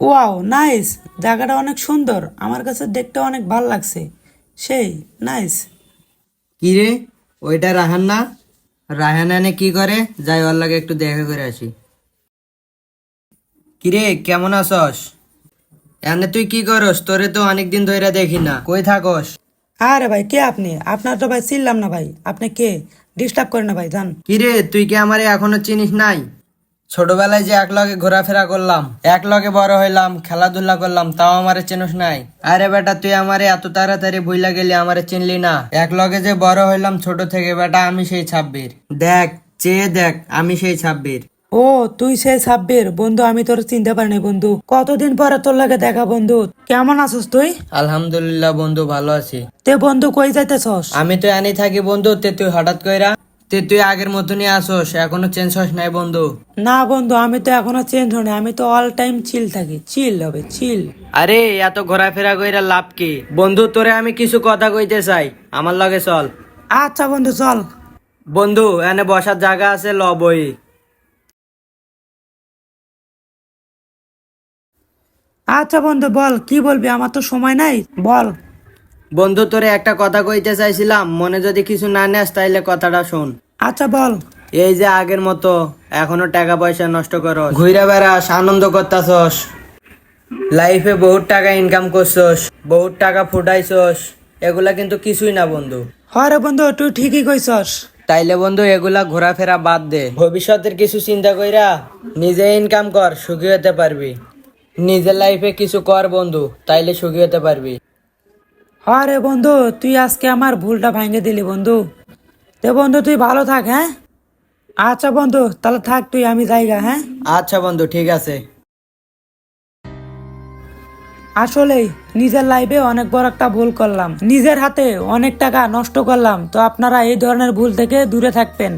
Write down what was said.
Wow nice. জায়গাটা অনেক সুন্দর। আমার কাছে দেখতে অনেক ভালো লাগছে। সেই নাইস। কিরে ওইটা রাহান না রাহান এনে কি করে? যাই ওর লাগে একটু দেখা করে আসি। কিরে কেমন আছস? এনে তুই কি করস? তোরে তো অনেকদিন ধরে দেখি না। কই থাকস? আরে ভাই কে আপনি? আপনার তো ভাই চিনলাম না ভাই। আপনি কে? ডিস্টার্ব করেন না ভাই যান। কিরে তুই কি আমারে এখনও চিনিস নাই? ছোটবেলায় যে এক লগে ঘোরাফেরা করলাম এক লগে বড় হইলাম খেলাধুলা করলাম তাও আমারে চিনিস নাই। আরে বেটা তুই আমারে এত তাড়াতাড়ি ভুইলা গেলি আমারে চিনলি না। এক লগে যে বড় হইলাম ছোট থেকে বেটা আমি সেই ছাব্বির। দেখ চেয়ে দেখ আমি সেই ছাব্বির। ও তুই সে সাব্বির বন্ধু আমি তোর চিনতে পারিনি বন্ধু। কতদিন পরে তোর লাগে দেখা বন্ধু? কেমন আছিস তুই? আলহামদুলিল্লাহ বন্ধু ভালো আছি। তে বন্ধু কই যাইতেছস? আমি তো আনি থাকি বন্ধু তে তুই হঠাৎ কইরা তে তুই আগের মতনই আসোস এখনও চেঞ্জ হস নাই বন্ধু। না বন্ধু আমি তো এখনও চেঞ্জ হইনি আমি তো অল টাইম চিল থাকি চিল হবে চিল আরে এত ঘোরাফেরা কইরা লাভ কি? বন্ধু তোরে আমি কিছু কথা কইতে চাই আমার লগে চল। আচ্ছা বন্ধু চল। বন্ধু এনে বসার জায়গা আছে ল বই। আচ্ছা বন্ধু বল কি বলবি? আমার তো সময় নাই বল। বন্ধু তোরে একটা কথা কইতে চাইছিলাম মনে যদি কিছু না নেস তাইলে কথাটা শোন। আচ্ছা বল। এই যে আগের মতো এখনও টাকা পয়সা নষ্ট করস। ঘুরে বেড়াস আনন্দ করতাছস। লাইফে বহুত টাকা ইনকাম করছস বহুত টাকা ফুটাইছস। এগুলা কিন্তু কিছুই না বন্ধু। হরে বন্ধু তুই ঠিকই কইছস। তাইলে বন্ধু এগুলা ঘোরাফেরা বাদ দে। ভবিষ্যতের কিছু চিন্তা কইরা নিজে ইনকাম কর সুখী হতে পারবি। নিজের লাইফে কিছু কর বন্ধু তাইলে সুখী হতে পারবি। হরে বন্ধু তুই আজকে আমার ভুলটা ভাঙে দিলি বন্ধু। তে বন্ধু তুই ভালো থাক হ্যাঁ? আচ্ছা বন্ধু তাহলে থাক তুই আমি জায়গা হ্যাঁ? আচ্ছা বন্ধু ঠিক আছে। আসলে নিজের লাইফে অনেক বড় একটা ভুল করলাম। নিজের হাতে অনেক টাকা নষ্ট করলাম তো আপনারা এই ধরনের ভুল থেকে দূরে থাকবেন।